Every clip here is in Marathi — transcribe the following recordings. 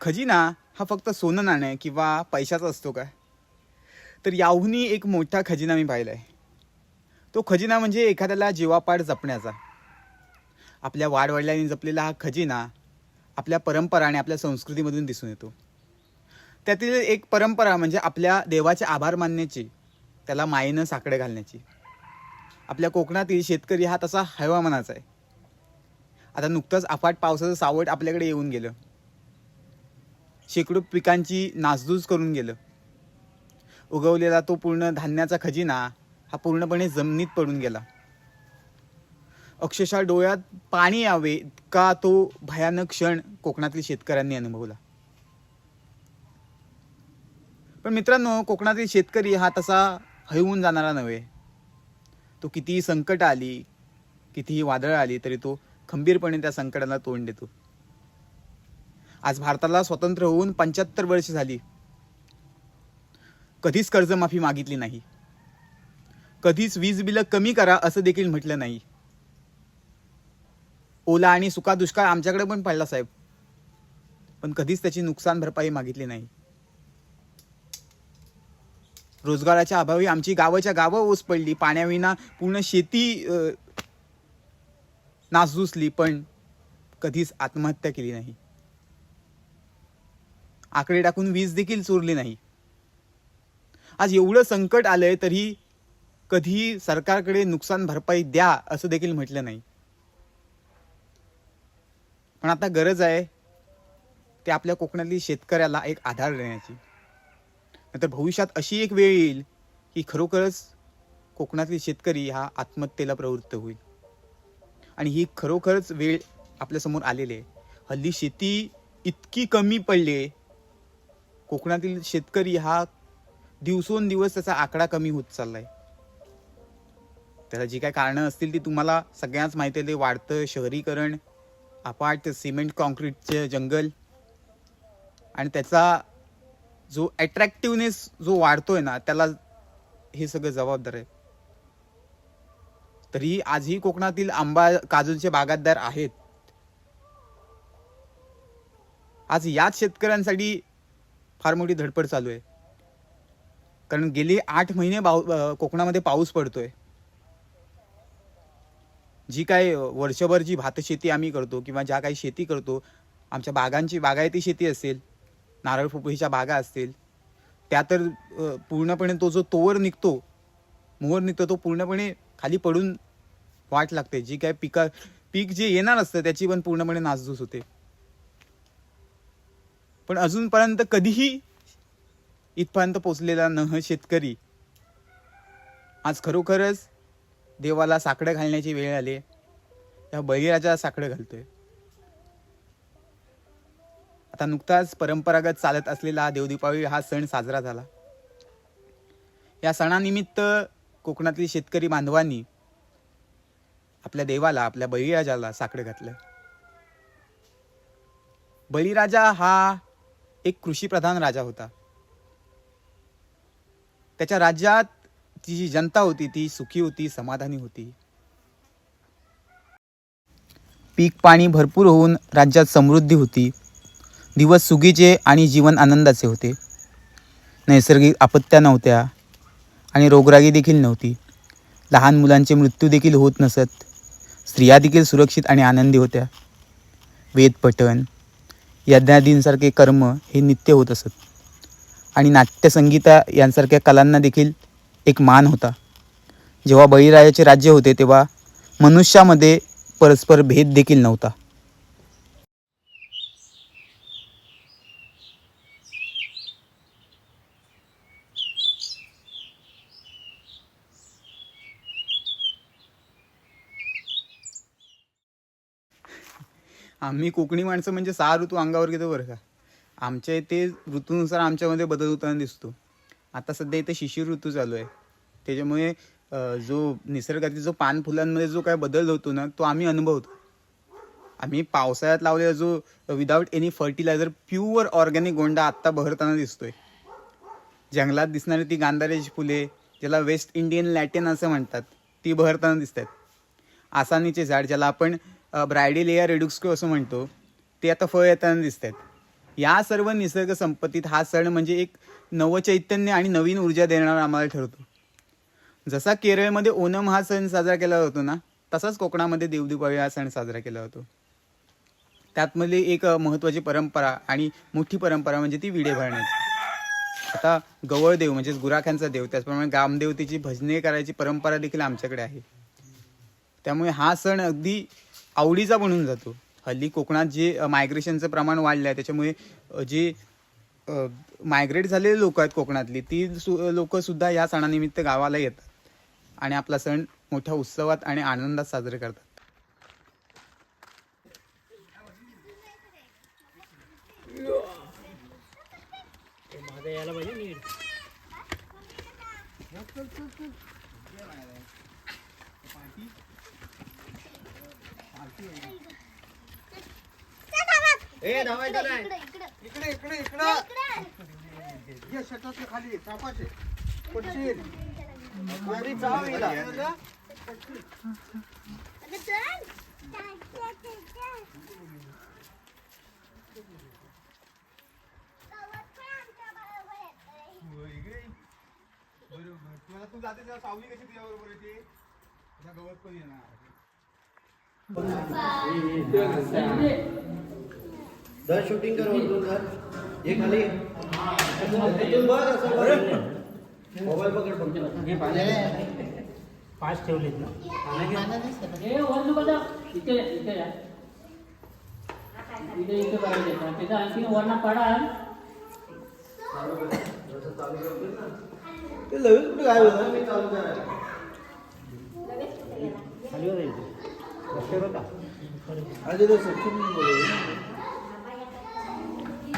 खजिना हा फक्त सोनं नाणं किंवा पैशाचा असतो काय? तर याहूनही एक मोठा खजिना मी पाहिला आहे तो खजिना म्हणजे एखाद्याला जीवापाड जपण्याचा. आपल्या वाडवडिलांनी जपलेला हा खजिना आपल्या परंपरा आणि आपल्या संस्कृतीमधून दिसून येतो. त्यातील एक परंपरा म्हणजे आपल्या देवाचे आभार मानण्याची त्याला मायेनं साकडे घालण्याची. आपल्या कोकणातील शेतकरी हा तसा हवामानाचा आहे. आता नुकतंच अफाट पावसाचं सावट आपल्याकडे येऊन गेलं. शेकडो पिकांची नासधूस करून गेलं. उगवलेला तो पूर्ण धान्याचा खजिना हा पूर्णपणे जमिनीत पडून गेला. अक्षरशः डोळ्यात पाणी यावे का तो भयानक क्षण कोकणातील शेतकऱ्यांनी अनुभवला. पण मित्रांनो कोकणातील शेतकरी हा तसा हयवून जाणारा नव्हे. तो कितीही संकट आली कितीही वादळ आली तरी तो खंबीरपणे त्या संकटाला तोंड देतो. आज भारताला स्वतंत्र होऊन पंच्याहत्तर वर्ष झाली. कधीच कर्जमाफी मागितली नाही. कधीच वीज बिलं कमी करा असं देखील म्हटलं नाही. ओला आणि सुका दुष्काळ आमच्याकडे पण पडला साहेब. पण कधीच त्याची नुकसान भरपाई मागितली नाही. रोजगाराच्या अभावी आमची गावाच्या गावं ओस पडली पाण्याविना पूर्ण शेती नासधुसली पण कधीच आत्महत्या केली नाही. आकडे टाकून वीज देखील चोरली नाही. आज एवढं संकट आलंय तरी कधी सरकारकडे नुकसान भरपाई द्या असं देखील म्हटलं नाही. पण आता गरज आहे ते आपल्या कोकणातील शेतकऱ्याला एक आधार देण्याची. नाहीतर भविष्यात अशी एक वेळ येईल की खरोखरच कोकणातील शेतकरी हा आत्महत्येला प्रवृत्त होईल. आणि ही खरोखरच वेळ आपल्यासमोर आलेली आहे. हल्ली शेती इतकी कमी पडली आहे कोकणातील शेतकरी हा दिवसोंदिवस त्याचा आकडा कमी होत चाललाय. त्याला जी काय कारणं असतील ती तुम्हाला सगळ्यांच माहिती आहे. ते वाढतं शहरीकरण अपाट सिमेंट कॉन्क्रीटचे जंगल आणि त्याचा जो ॲट्रॅक्टिवनेस जो वाढतोय ना त्याला हे सगळं जबाबदार आहे. तरी आजही कोकणातील आंबा काजूंचे बागायतदार आहेत. आज याच शेतकऱ्यांसाठी फार मोठी धडपड चालू आहे. कारण गेली आठ महिने पाऊ कोकणामध्ये पाऊस पडतोय. जी काय वर्षभर जी भातशेती आम्ही करतो किंवा ज्या काही शेती करतो आमच्या बागांची बागायती शेती असेल नारळ पोपळीच्या बागा असतील त्या तर पूर्णपणे तो जो तोवर निघतो मोहर निघतो तो पूर्णपणे खाली पडून वाट लागते. जी काय पिका पीक जे येणार असतं त्याची पण पूर्णपणे नासधूस होते. पण अजूनपर्यंत कधीही इथपर्यंत पोचलेला न शेतकरी. आज खरोखरच देवाला साकडं घालण्याची वेळ आली आहे. या बळीराजा साकडं घालतोय. आता नुकताच परंपरागत चालत असलेला देवदीपावली हा सण साजरा झाला. या सणानिमित्त कोकणातील शेतकरी बांधवांनी आपल्या देवाला आपल्या बळीराजाला साकडं घातलं. बळीराजा हा एक कृषीप्रधान राजा होता. त्याच्या राज्यात ती जी जनता होती ती सुखी होती समाधानी होती. पीक पाणी भरपूर होऊन राज्यात समृद्धी होती. दिवस सुगीचे आणि जीवन आनंदाचे होते. नैसर्गिक आपत्त्या नव्हत्या आणि रोगरागी देखील नव्हती. लहान मुलांचे मृत्यू देखील होत नसत. स्त्रिया देखील सुरक्षित आणि आनंदी होत्या. वेदपठण यज्ञादींसारखे कर्म हे नित्य होत असत. आणि नाट्यसंगीता यांसारख्या कलांना देखील एक मान होता. जेव्हा बळीराजाचे राज्य होते तेव्हा मनुष्यामध्ये परस्पर भेद देखील नव्हता. आम्ही कोकणी माणसं म्हणजे सहा ऋतू अंगावर घेतो बरं का. आमच्या इथे ऋतूनुसार आमच्यामध्ये बदल होताना दिसतो. आता सध्या इथे शिशिर ऋतू चालू आहे. त्याच्यामुळे जो निसर्गातील जो पान फुलांमध्ये जो काय बदल होतो ना तो आम्ही अनुभवतो. आम्ही पावसाळ्यात लावलेला जो without any fertiliser pure organic गोंडा आत्ता बहरताना दिसतोय. जंगलात दिसणारी ती गांधाऱ्याची फुले ज्याला वेस्ट इंडियन लॅटिन असं म्हणतात ती बहरताना दिसत आहेत आसानीचे झाड ज्याला आपण ब्रायडल एअर रेडुक्सको असं म्हणतो ते आता फळ येताना दिसत आहेत या सर्व निसर्ग संपत्तीत हा सण म्हणजे एक नवचैतन्य आणि नवीन ऊर्जा देणारा आम्हाला ठरतो. जसा केरळमध्ये ओणम हा सण साजरा केला जातो ना तसाच कोकणामध्ये देवदीपावली हा सण साजरा केला जातो. त्यातमधली एक महत्त्वाची परंपरा आणि मोठी परंपरा म्हणजे ती विडे भरण्याची. आता गवळदेव म्हणजेच गुराख्यांचा देव त्याचप्रमाणे गामदेवतेची भजने करायची परंपरा देखील आमच्याकडे आहे. त्यामुळे हा सण अगदी आवडीचा बनून जातो. हल्ली कोकणात जे मायग्रेशनचं प्रमाण वाढलं आहे त्याच्यामुळे जे मायग्रेट झालेले लोक आहेत कोकणातली ती सु लोक सुद्धा या सणानिमित्त गावाला येतात. आणि आपला सण मोठ्या उत्सवात आणि आनंदात साजरे करतात. ए धावायचं नाही इकडे इकडे इकडे. ये शटातलं खाली चापाचे. पडशील. गोरी चाव हिला. तू जाते तेव्हा सावली कशी तुझ्या बरोबर येते गवत पण येणार. दर शूटिंग कर कर ये खाली. बघ असं बघ. मोबाईल पकड फक्त. पाच ठेवलेत ना. हे इथे इथे या इथे इथे पाहिजे तिथं आणखी वरना पडाल ते लगेच कुठे काय होतं मी चालू करायला. खाली होता सक्षम बोलू दोन मोठे बनवते. असू दे बरं हां बरं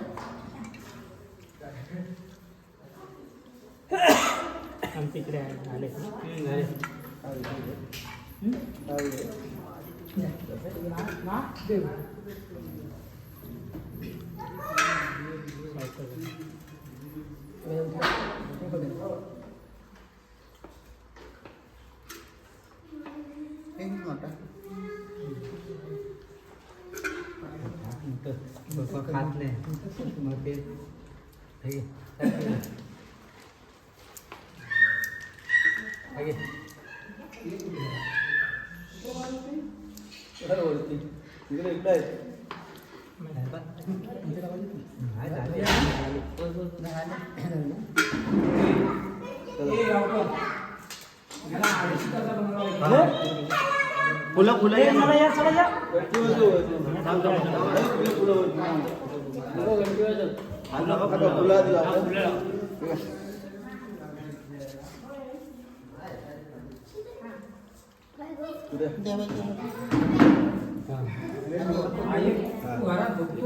गाडीमध्ये दिसतील नाही कर चालू चौकश आहे ना आम तिकडे आहे आले खात नाही मग ते हे घे. हे घे. बरं वरती. इकडे इकडे आहे. नाही, झाले. फुलं फुलं या मला या चला या थांब, थांब, थांब. फुलं, फुलं. फुलं, फुलं, फुलं दिला. कमी पडला. हाय बघ तो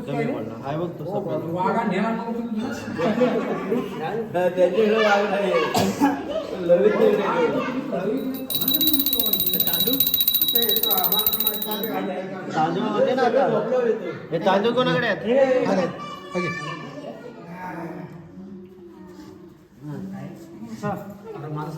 सफेद. हा, त्यांच्याकडे वाघ नाही. तांदूळ होते ना आता? हे तांदूळ कोणाकडे आहेत. जरा पाच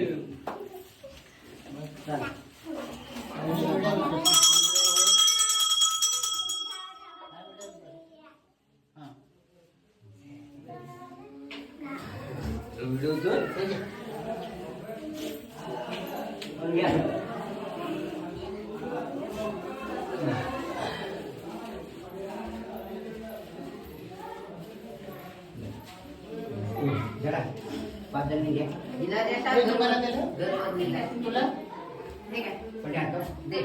घ्या. हिला देता घर बदलीला तुला हे काय पट्या दे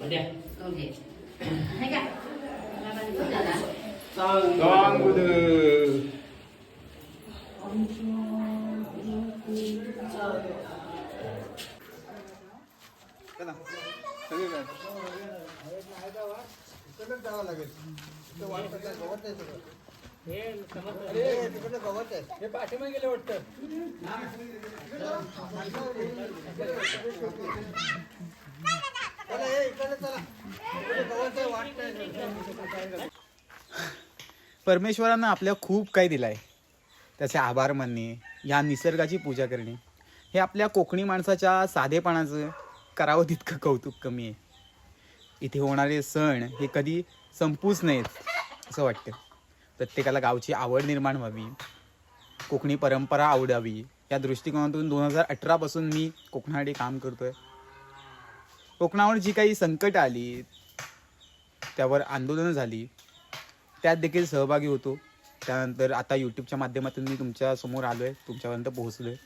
पट्या तू हे दादा तिकडे जावं लागेल. तिकडे वाट सगळं गवत सगळं. अरे तिकडे गवत आहे. हे पाठीमागे गेले वाटतं. परमेश्वरानं आपल्या खूप काही दिलं आहे त्याचे आभार मानणे या निसर्गाची पूजा करणे. हे आपल्या कोकणी माणसाच्या साधेपणाचं करावं तितकं कौतुक कमी आहे. इथे होणारे सण हे कधी संपूच नाहीत असं वाटतं. प्रत्येकाला गावची आवड निर्माण व्हावी. कोकणी परंपरा आवडावी. या दृष्टिकोनातून दोन हजार अठरापासून मी कोकणासाठी काम करतो आहे कोकणावर जी काही संकट आली त्यावर आंदोलनं झाली त्यात देखील सहभागी होतो. त्यानंतर आता यूट्यूबच्या माध्यमातून मी तुमच्यासमोर आलो आहे तुमच्यापर्यंत पोहोचलो आहे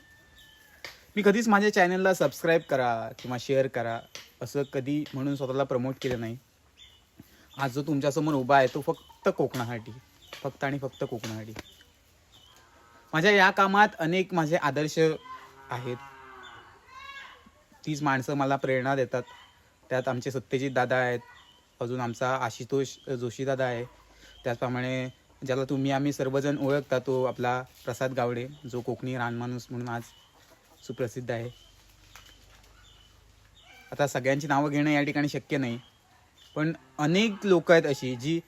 मी कधीच माझ्या चॅनलला सबस्क्राईब करा किंवा शेअर करा असं कधी म्हणून स्वतःला प्रमोट केलं नाही. आज जो तुमच्यासमोर उभा आहे तो फक्त कोकणासाठी फक्त आणि फक्त कोकणासाठी. माझ्या या कामात अनेक माझे आदर्श आहेत. तीच माणसं मला प्रेरणा देतात. त्यात आमचे सत्यजित दादा आहेत. अजून आमचा आशितोष जोशी दादा आहे. त्याचप्रमाणे ज्याला तुम्ही आम्ही सर्वजण ओळखता तो आपला प्रसाद गावडे जो कोकणी रानमाणूस म्हणून आज सुप्रसिद्ध आहे. आता सगळ्यांची नावं घेणं या ठिकाणी शक्य नाही पण अनेक लोक आहेत अशी जी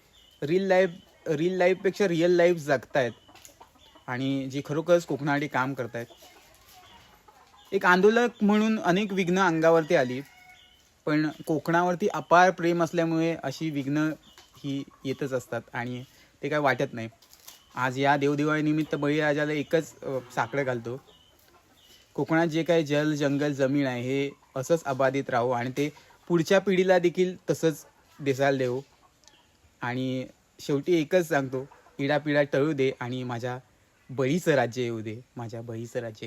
रील लाईफ रील लाईफपेक्षा रिअल लाईफ जगतायत आणि जी खरोखरच कोकणासाठी काम करतायत. एक आंदोलक म्हणून अनेक विघ्न अंगावरती आली. पण कोकणावरती अपार प्रेम असल्यामुळे अशी विघ्न ही येतच असतात आणि ते काय वाटत नाही. आज या देवदिवाळीनिमित्त बळीराजाला एकच साकडं घालतो. कोकणात जे काही जल जंगल जमीन आहे हे असंच अबाधित राहो आणि ते पुढच्या पिढीला देखील तसंच दिसायला देऊ आणि शेवटी एकच सांगतो इडापिडा टळू दे आणि माझ्या बळीचं राज्य येऊ दे माझ्या बळीचं राज्य.